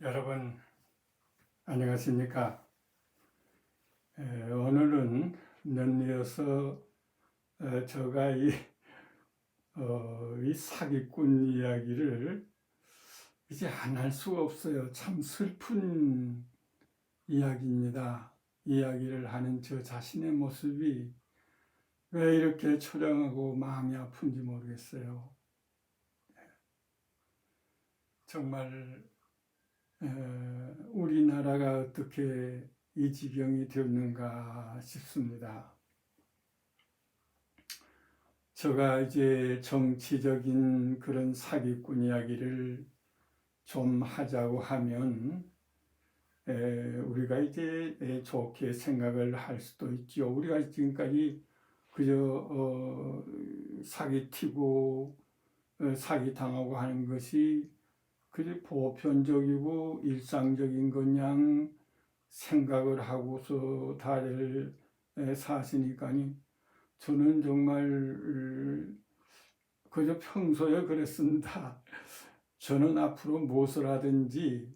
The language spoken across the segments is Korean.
여러분 안녕하십니까? 에, 오늘은 년이어서 어, 제가 이, 어, 이 사기꾼 이야기를 이제 안 할 수가 없어요. 참 슬픈 이야기입니다. 이야기를 하는 저 자신의 모습이 왜 이렇게 초량하고 마음이 아픈지 모르겠어요. 정말 에, 우리나라가 어떻게 이 지경이 되었는가 싶습니다. 제가 이제 정치적인 그런 사기꾼 이야기를 좀 하자고 하면 에, 우리가 이제 에, 좋게 생각을 할 수도 있죠. 우리가 지금까지 그저 어, 사기 튀고 어, 사기 당하고 하는 것이 그저 보편적이고 일상적인 그냥 생각을 하고서 다들 사시니까니 저는 정말 그저 평소에 그랬습니다. 저는 앞으로 무엇을 하든지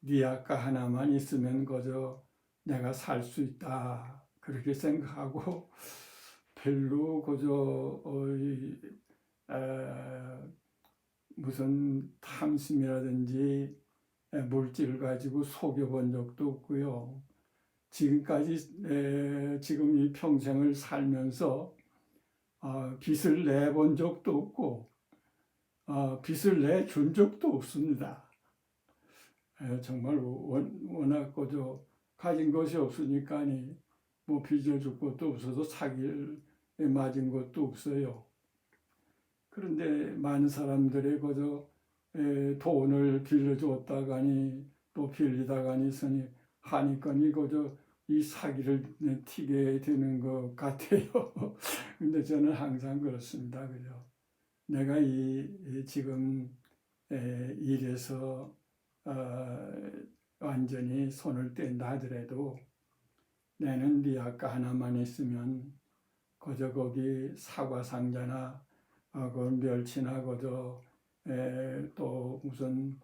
네 아까 하나만 있으면 그저 내가 살 수 있다 그렇게 생각하고 별로 그저 에, 무슨 탐심이라든지 물질을 가지고 속여본 적도 없고요. 지금까지 에, 지금 이 평생을 살면서 어, 빚을 내본 적도 없고 어, 빚을 내준 적도 없습니다. 에, 정말 원, 워낙 그저 가진 것이 없으니까니 뭐 빚을 줄 것도 없어서 사기를 맞은 것도 없어요. 그런데 많은 사람들이 그저 에, 돈을 빌려줬다가니 또 빌리다가니 서니 하니까니 그저 이 사기를 튀게 되는 것 같아요. 근데 저는 항상 그렇습니다. 그죠? 내가 이, 이 지금 에, 일에서 어, 완전히 손을 뗀다 하더라도 나는 네 아까 하나만 있으면 그저 거기 사과 상자나 멸치나 그저 에, 또 무슨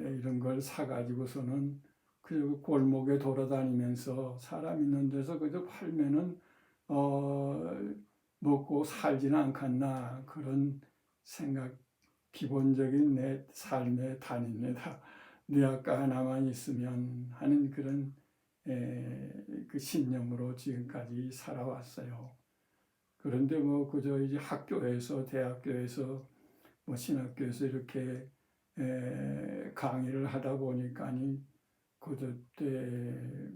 에, 이런 걸 사가지고서는 그 골목에 돌아다니면서 사람 있는 데서 그저 팔면은 어 먹고 살지는 않겠나 그런 생각 기본적인 내 삶의 단입니다. 네 아까 하나만 있으면 하는 그런 에, 그 신념으로 지금까지 살아왔어요. 그런데 뭐 그저 이제 학교에서 대학교에서 뭐 신학교에서 이렇게 에, 강의를 하다 보니까니 그저 때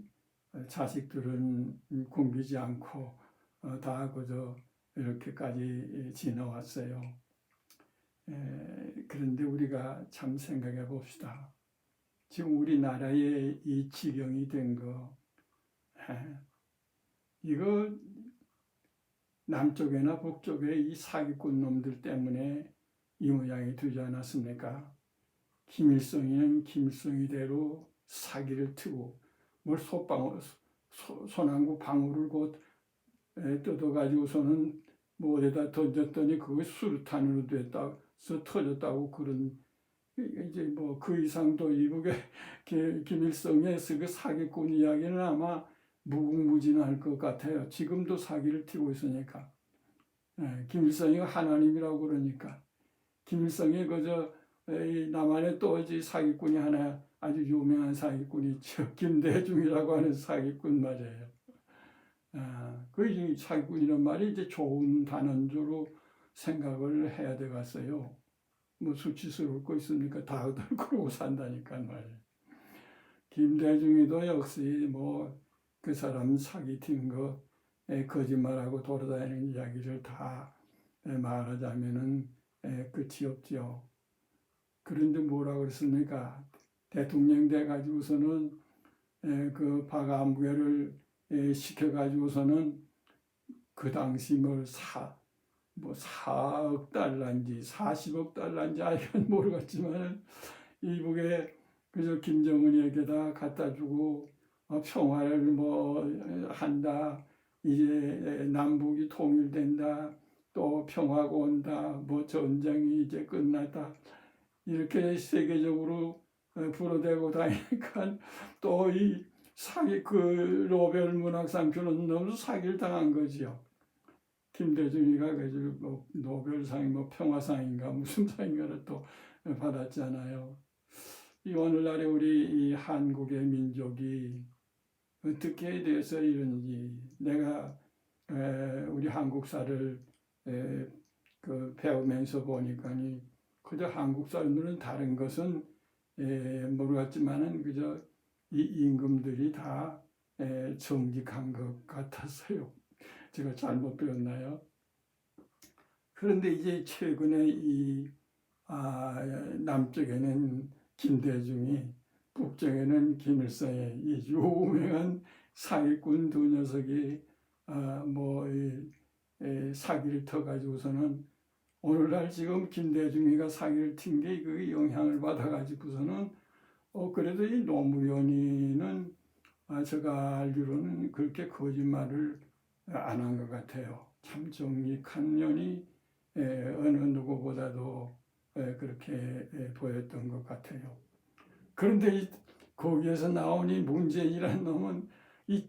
자식들은 굶기지 않고 어, 다 그저 이렇게까지 지나왔어요. 에, 그런데 우리가 참 생각해 봅시다. 지금 우리나라의 이 지경이 된 거, 에, 이거 남쪽이나 북쪽에 이 사기꾼 놈들 때문에 이 모양이 되지 않았습니까? 김일성이는 김일성이대로 사기를 트고 뭘 소방울 소나무 방울을 곧 뜯어가지고서는 뭐 어디다 던졌더니 그게 수류탄으로 됐다서 터졌다고 그런 이제 뭐 그 이상도 이북의 김일성의 그 사기꾼 이야기는 아마 무궁무진할 것 같아요. 지금도 사기를 튀고 있으니까. 예, 김일성이 하나님이라고 그러니까. 김일성이 그저 남한에 또 사기꾼이 하나 아주 유명한 사기꾼이 있죠. 김대중이라고 하는 사기꾼 말이에요. 아, 그 사기꾼이란 말이 이제 좋은 단어로 생각을 해야 되겠어요. 뭐 수치스러울 거 있습니까? 다들 그러고 산다니까 말이에요. 김대중이도 역시 뭐 그 사람 사기 튄거 거짓말하고 돌아다니는 이야기를 다 말하자면은 끝이 없죠. 그런데 뭐라 그랬습니까? 대통령 돼 가지고서는 그 박아무개를 시켜 가지고서는 그 당시 뭘 사, 뭐 4억 달러인지 40억 달러인지 아이건 모르겠지만 이북에 그저 김정은에게다 갖다 주고 어, 평화를 뭐 한다 이제 남북이 통일된다 또 평화가 온다 뭐 전쟁이 이제 끝났다 이렇게 세계적으로 어, 불어대고 다니니까 또 이 사기 그 노벨 문학상 표는 너무 사기를 당한 거지요. 김대중이가 그저 뭐 노벨상이 뭐 평화상인가 무슨 상인가를 또 받았잖아요. 이 오늘날에 우리 이 한국의 민족이 어떻게 돼서 이런지 내가 에, 우리 한국사를 에, 그 배우면서 보니까니 그저 한국 사람들은 다른 것은 에, 모르겠지만은 그저 이 임금들이 다 에, 정직한 것 같았어요. 제가 잘못 배웠나요? 그런데 이제 최근에 이 아, 남쪽에는 김대중이 북쪽에는 김일성의 이 유명한 사기꾼 두 녀석이 아, 뭐 이, 이 사기를 터 가지고서는 오늘날 지금 김대중이가 사기를 튄 게 그 영향을 받아 가지고서는 어 그래도 이 노무현이는 아, 제가 알기로는 그렇게 거짓말을 안 한 것 같아요. 참 정직한 년이 에, 어느 누구보다도 에, 그렇게 에, 보였던 것 같아요. 그런데 이, 거기에서 나온 이 문재인이라는 놈은 이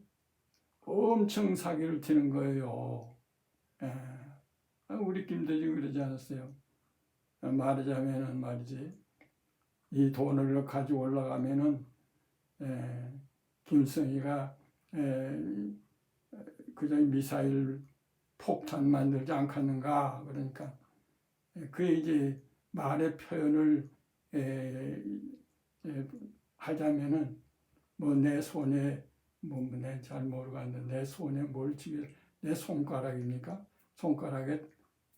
엄청 사기를 튀는 거예요. 에, 아, 우리 김대중 그러지 않았어요. 아, 말하자면은 말이지. 이 돈을 가지고 올라가면은 에, 김성희가 에, 그저 미사일 폭탄 만들지 않겠는가 그러니까 그의 이제 말의 표현을 에, 에, 하자면은 뭐 내 손에 뭐내잘 모르겠는데 내 손에 뭘 쥐게 내 손가락입니까? 손가락에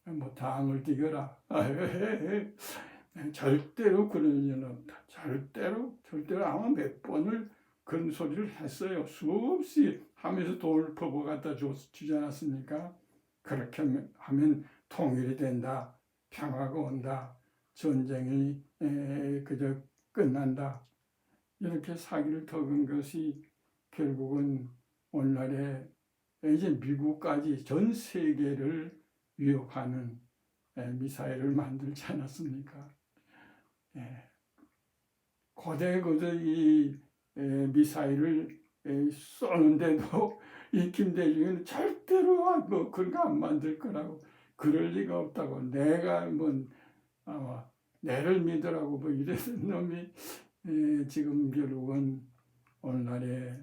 뭐 당을 띠거라 절대로 그런 일은 없다. 절대로 절대로 아마 몇 번을 그런 소리를 했어요. 수없이 하면서 돈을 퍼부 갖다 줬, 주지 않았습니까? 그렇게 하면 통일이 된다. 평화가 온다. 전쟁이 에, 그저 끝난다. 이렇게 사기를 터은 것이 결국은 오늘날에 이제 미국까지 전 세계를 위협하는 에, 미사일을 만들지 않았습니까? 예. 고대 그저 이 에, 미사일을 에, 쏘는데도 이 김대중은 절대로 아, 뭐 그런 거 안 만들 거라고 그럴 리가 없다고 내가 뭐 아마 내를 믿으라고 뭐 이랬던 놈이 에, 지금 결국은 오늘날에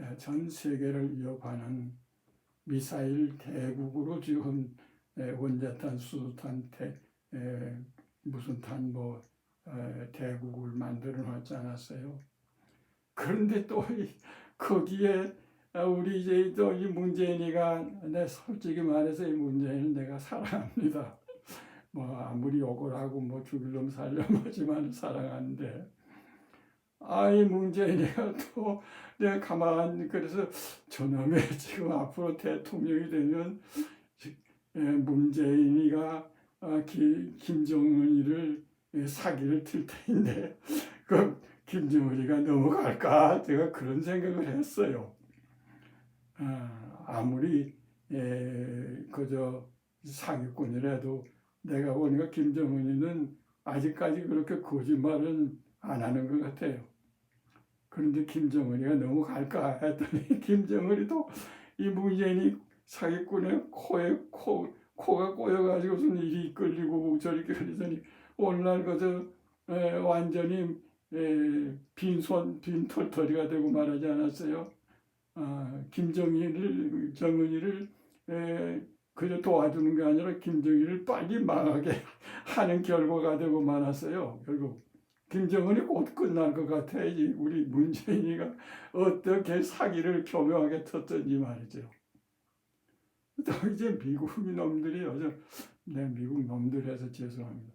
에, 전 세계를 위협하는 미사일 대국으로 지금 에, 원자탄, 수소탄, 대, 에, 무슨 탄 뭐 대국을 만들어 놨지 않았어요. 그런데 또 이, 거기에 우리 이제 또 이 문재인이가 내 솔직히 말해서 이 문재인은 내가 사랑합니다. 뭐 아무리 욕을 하고 뭐 죽일 놈 살려면 하지만 사랑하는데 아이 문재인이가 또 내가 가만 그래서 저놈이 지금 앞으로 대통령이 되면 문재인이가 아, 김정은이를 사기를 틀 텐데 그 김정은이가 넘어갈까 제가 그런 생각을 했어요. 아, 무리 그저 사기꾼이라도 내가 보니까 김정은이는 아직까지 그렇게 거짓말은 안 하는 것 같아요. 그런데 김정은이가 넘어갈까 했더니 김정은이도 이 문재인이 사기꾼의 코에 코 코가 꼬여가지고선 이리 끌리고 저리 끌리더니 오늘날 그저 에, 완전히 빈손 빈털터리가 되고 말하지 않았어요. 아, 김정일을 정은이를 에, 그저 도와주는 게 아니라 김정일을 빨리 망하게 하는 결과가 되고 말았어요. 결국 김정은이 곧 끝날 것 같아야지 우리 문재인이가 어떻게 사기를 교묘하게 텄던지 말이죠. 또 이제 미국 놈들이 요즘 네 미국 놈들 해서 죄송합니다.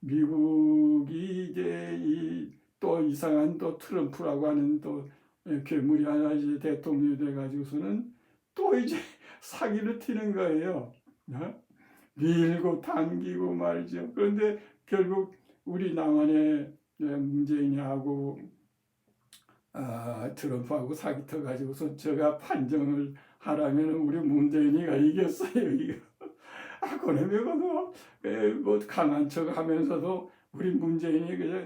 미국이 이제 이 또 이상한 또 트럼프라고 하는 또 괴물이 하나 이제 대통령이 돼가지고서는 또 이제 사기를 튀는 거예요. 어? 밀고 당기고 말이죠. 그런데 결국 우리 남한의 문재인이하고 아, 트럼프하고 사기 터 가지고서 제가 판정을 하라면 우리 문재인이가 이겼어요. 이거. 아, 그러면 뭐, 뭐 강한 척 하면서도 우리 문재인이 그저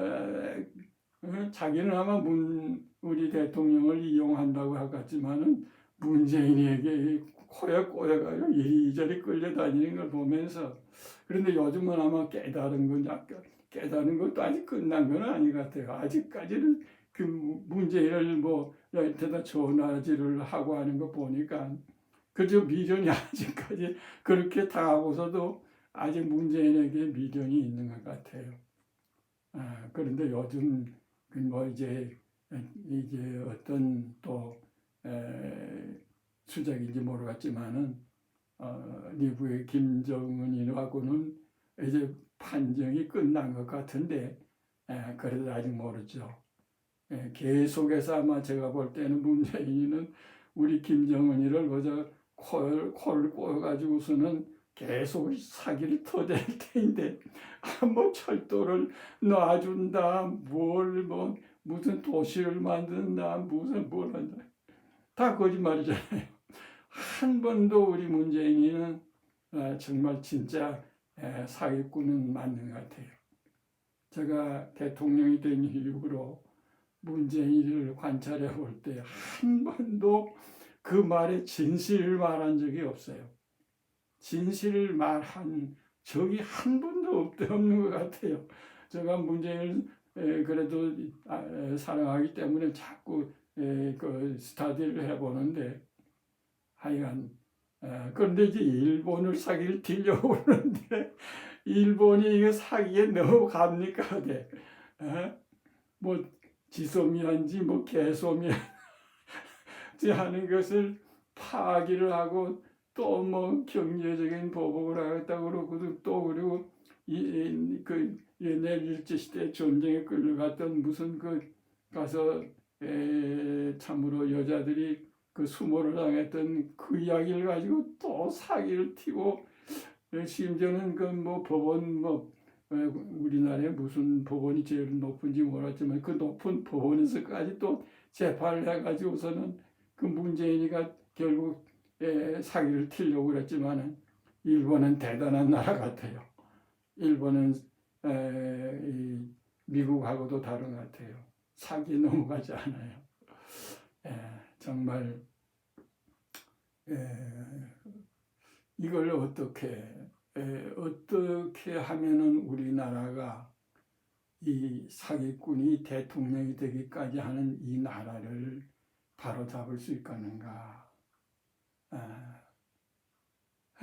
에, 자기는 아마 문, 우리 대통령을 이용한다고 하겠지만은 문재인에게 코에 꼬여가지고 이리저리 끌려다니는 걸 보면서 그런데 요즘은 아마 깨달은 건 깨달은 것도 아직 끝난 건 아닌 것 같아요. 아직까지는 그 문재인을 뭐 여태다 전화질을 하고 하는 거 보니까 그저 미련이 아직까지 그렇게 당하고서도 아직 문재인에게 미련이 있는 것 같아요. 아, 그런데 요즘 그뭐 이제 이제 어떤 또 에, 수작인지 모르겠지만은 어, 미국의 김정은이하고는 이제 판정이 끝난 것 같은데 에, 그래도 아직 모르죠. 에, 계속해서 아마 제가 볼 때는 문재인은 우리 김정은이를 그저 콜, 콜 꼬여가지고서는 계속 사기를 터댈 테인데 아, 뭐 철도를 놔준다 뭘 뭐 무슨 도시를 만든다 무슨 뭘 한다 다 거짓말이잖아요 한 번도 우리 문재인이는 아, 정말 진짜 에, 사기꾼은 맞는 것 같아요 제가 대통령이 된 이후로 문재인을 관찰해 볼 때 한 번도 그 말에 진실을 말한 적이 없어요. 진실을 말한 적이 한 번도 없- 없는 것 같아요. 제가 문재인을 에, 그래도 아, 에, 사랑하기 때문에 자꾸 에, 그 스타디를 해보는데 하여간 에, 그런데 이제 일본을 사기를 그러는데 일본이 이거 사기에 너무 갑니까? 네. 에? 뭐 지소미한지 뭐 개소미한지 하는 것을 파기를 하고 또 뭐 경제적인 보복을 하겠다고 그러고 또 그리고 이그 옛날 일제 시대 전쟁에 끌려갔던 무슨 그 가서 에, 참으로 여자들이 그 수모를 당했던 그 이야기를 가지고 또 사기를 튀고 에, 심지어는 그 뭐 법원 뭐 에, 우리나라에 무슨 법원이 제일 높은지 몰랐지만 그 높은 법원에서까지 또 재판을 해가지고서는 그 문재인이가 결국 에, 사기를 튀려고 그랬지만은 일본은 대단한 나라 같아요. 일본은 미국하고도 다른 것 같아요. 사기 넘어가지 않아요. 에, 정말 에, 이걸 어떻게 에, 어떻게 하면은 우리나라가 이 사기꾼이 대통령이 되기까지 하는 이 나라를 바로 잡을 수 있겠는가? 아,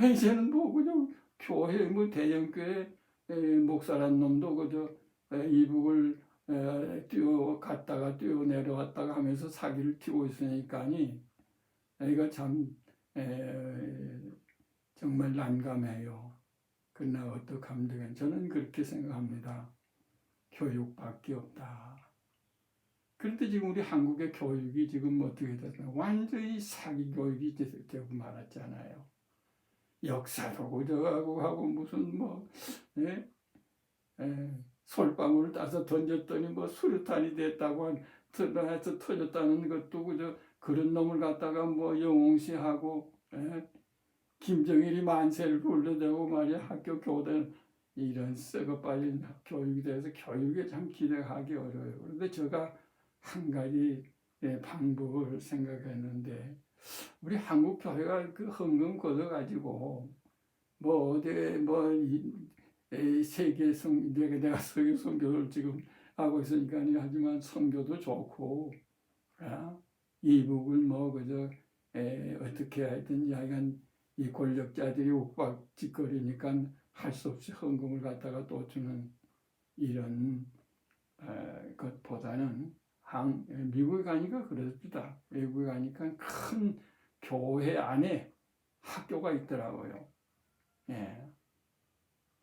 이제는 뭐 그냥 교회 뭐 대형교회 에, 목사란 놈도 그저 에, 이북을 에, 뛰어 갔다가 뛰어 내려왔다가 하면서 사기를 튀고 있으니까니 이거 참 에, 정말 난감해요. 그러나 되겠 저는 그렇게 생각합니다. 교육밖에 없다. 그런데 지금 우리 한국의 교육이 지금 어떻게 됐나 완전히 사기 교육이 되- 되고 말았잖아요. 역사도 고저하고 하고 무슨 뭐 예? 예, 솔방울을 따서 던졌더니 뭐 수류탄이 됐다고 한 터해서 터졌다는 것도 그저 그런 놈을 갖다가 뭐 영웅시하고 예? 김정일이 만세를 불러대고 말이야 학교 교대 이런 썩어 빠진 교육에 대해서 교육에 참 기대하기 어려워요. 그런데 제가 한 가지 예, 방법을 생각했는데 우리 한국 교회가 그 헌금 걷어가지고 뭐 어디 뭐 세계 성 내가 내가 세계 선교를 지금 하고 있으니까 하지만 선교도 좋고 아, 이북을 뭐 그저 에, 어떻게 하든 약간 이 권력자들이 욱박짓거리니까 할 수 없이 헌금을 갖다가 또 주는 이런 에, 것보다는 한, 미국에 가니까 그렇습니다. 외국에 가니까 큰 교회 안에 학교가 있더라고요. 예.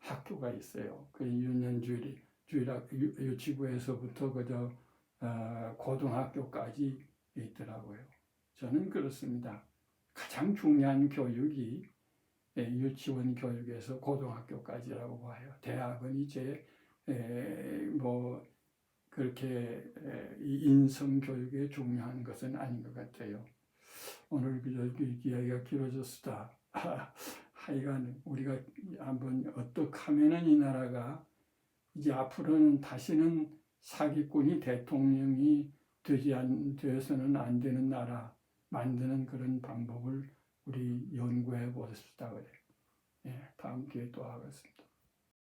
학교가 있어요. 그 유년 주일, 주일학, 유- 유치부에서부터 그저, 어, 고등학교까지 있더라고요. 저는 그렇습니다. 가장 중요한 교육이 예, 유치원 교육에서 고등학교까지라고 봐요. 대학은 이제, 에, 뭐, 그렇게 인성 교육에 중요한 것은 아닌 것 같아요. 오늘 그저 이 이야기가 길어졌다. 하여간 우리가 한번 어떻게 하면은 이 나라가 이제 앞으로는 다시는 사기꾼이 대통령이 되지 안, 되어서는 안 되는 나라 만드는 그런 방법을 우리 연구해 봅시다 그래. 예, 다음 기회에 또 하겠습니다.